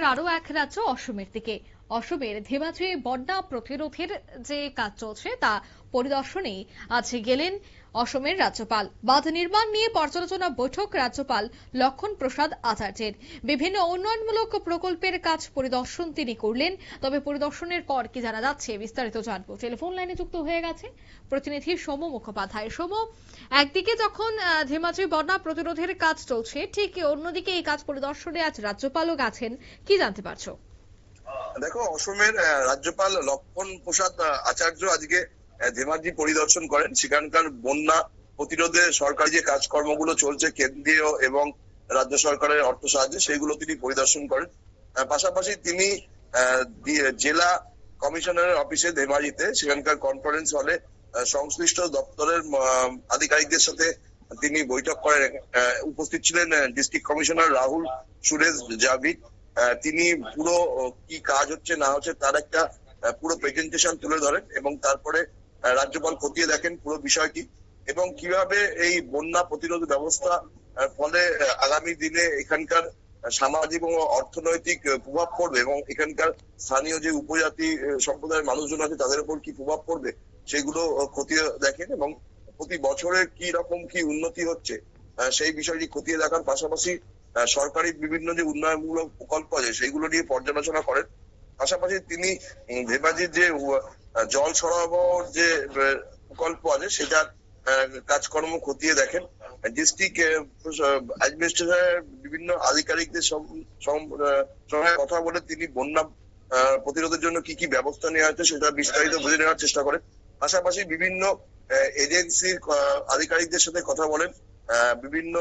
পশ্চিমবঙ্গের আরও এক রাজ্য অসমের দিকে। অসমের ধেমাজি বন্যা প্রতিরোধের যে কাজ চলছে তা পরিদর্শনে আজ গেলেন অসমের রাজ্যপাল। বাঁধ নির্মাণ নিয়ে পর্যালোচনা বৈঠক রাজ্যপাল লক্ষণ প্রসাদ আচার্যের। বিভিন্ন উন্নয়নমূলক প্রকল্পের কাজ পরিদর্শন তিনি করলেন। তবে পরিদর্শনের পর কি জানা যাচ্ছে বিস্তারিত জানব। টেলিফোন লাইনে যুক্ত হয়ে গেছে প্রতিনিধি সোম মুখোপাধ্যায়। সোম, একদিকে যখন ধেমাজি বন্যা প্রতিরোধের কাজ চলছে, ঠিক অন্যদিকে এই কাজ পরিদর্শনে আজ রাজ্যপালও গেছেন কি জানতে পারছ? দেখো অসমের রাজ্যপাল লক্ষণ প্রসাদ আচার্য আজকে ধেমাজি পরিদর্শন করেন। সেখানকার বন্যা প্রতিরোধে সরকারি যে কাজকর্মগুলো চলছে কেন্দ্রীয় এবং রাজ্য সরকারের অর্থ সাহায্যে সেইগুলো তিনি পরিদর্শন করেন। পাশাপাশি তিনি জেলা কমিশনারের অফিসে ধেমাজিতে সেখানকার কনফারেন্স হলে সংশ্লিষ্ট দপ্তরের আধিকারিকদের সাথে তিনি বৈঠক করেন। উপস্থিত ছিলেন ডিস্ট্রিক্ট কমিশনার রাহুল সুরেশ জাভি। আহ, তিনি পুরো কি কাজ হচ্ছে, না হচ্ছে, তার একটা পুরো প্রেজেন্টেশন তুলে ধরেন এবং তারপরে রাজ্যপাল খতিয়ে দেখেন পুরো বিষয়টি এবং কীভাবে এই বন্যা প্রতিরোধ ব্যবস্থা ফলে আগামী দিনে এখানকার সামাজিক এবং অর্থনৈতিক প্রভাব পড়বে এবং এখানকার স্থানীয় যে উপজাতি সম্প্রদায়ের মানুষজন আছে, তাদের উপর কি প্রভাব পড়বে, সেগুলো খতিয়ে দেখেন এবং প্রতি বছরে কি রকম কি উন্নতি হচ্ছে সেই বিষয়টি খতিয়ে দেখার পাশাপাশি সরকারি বিভিন্ন যে উন্নয়নমূলক প্রকল্প আছে, সেইগুলো নিয়ে পর্যালোচনা করেন। পাশাপাশি তিনি ধেমাজির যে জল সরবরাহর যে প্রকল্প আছে, সেটার কাজকর্ম খতিয়ে দেখেন। ডিস্ট্রিক্ট অ্যাডমিনিস্ট্রেশনের বিভিন্ন আধিকারিকদের সঙ্গে কথা বলে তিনি বন্যা প্রতিরোধের জন্য কি কি ব্যবস্থা নেওয়া হচ্ছে সেটা বিস্তারিত বুঝে নেওয়ার চেষ্টা করেন। পাশাপাশি বিভিন্ন এজেন্সির আধিকারিকদের সাথে কথা বলেন। বিভিন্ন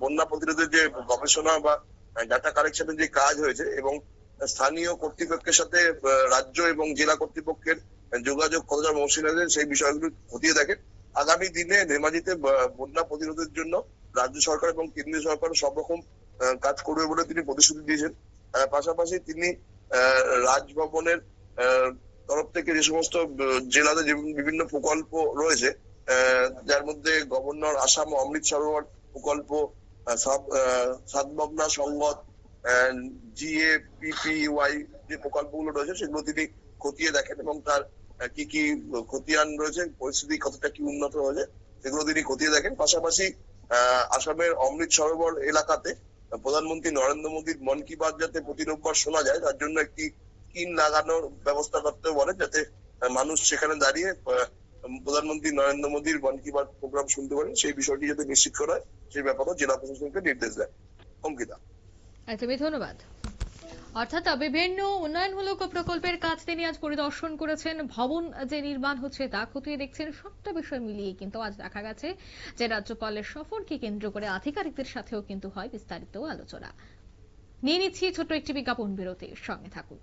বন্যা প্রতিরোধের যে গবেষণা বা ডাটা কালেকশনের যে কাজ হয়েছে এবং স্থানীয় কর্তৃপক্ষের সাথে রাজ্য এবং জেলা কর্তৃপক্ষের যোগাযোগ কতটা মসৃণ আছে সেই বিষয়গুলো খতিয়ে দেখেন আগামী দিনে ধেমাজিতে বন্যা প্রতিরোধের জন্য রাজ্য সরকার এবং কেন্দ্রীয় সরকার সব রকম কাজ করবে বলে তিনি প্রতিশ্রুতি দিয়েছেন। পাশাপাশি তিনি রাজভবনের তরফ থেকে যে সমস্ত জেলাতে বিভিন্ন প্রকল্প রয়েছে যার মধ্যে গভর্নর আসাম অমৃত সরোবর প্রকল্প সংগত যে প্রকল্পগুলো রয়েছে, সেগুলো তিনি খতিয়ে দেখেন এবং তার কি কি খতিয়ান রয়েছে, পরিস্থিতি কতটা কি উন্নত হয়েছে, সেগুলো তিনি খতিয়ে দেখেন। পাশাপাশি আসামের অমৃত সরোবর এলাকাতে প্রধানমন্ত্রী নরেন্দ্র মোদীর মন কি বাত যাতে প্রতি রোববার শোনা যায়, তার জন্য একটি স্ক্রিন লাগানোর ব্যবস্থা করতে বলেন, যাতে মানুষ সেখানে দাঁড়িয়ে প্রধানমন্ত্রী নরেন্দ্র মোদীর মন কি বাত প্রোগ্রাম শুনতে পারেন, সেই বিষয়টি যাতে নিশ্চিত করা হয়, সেই ব্যাপারেও জেলা প্রশাসনকে নির্দেশ দেয়। অঙ্কিতা। একদমই ধন্যবাদ। অর্থাৎ বিভিন্ন উন্নয়নমূলক প্রকল্পের কাজ তিনি আজ পরিদর্শন করেছেন। ভবন যে নির্মাণ হচ্ছে, তা খতিয়ে দেখছেন সবটা বিষয় মিলিয়ে কিন্তু আজ দেখা গেছে যে রাজ্যপালের সফরকে কেন্দ্র করে আধিকারিকদের সাথেও কিন্তু হয় বিস্তারিত আলোচনা। নিয়ে নিচ্ছি ছোট্ট একটি বিজ্ঞাপন বিরতির সঙ্গে থাকুন।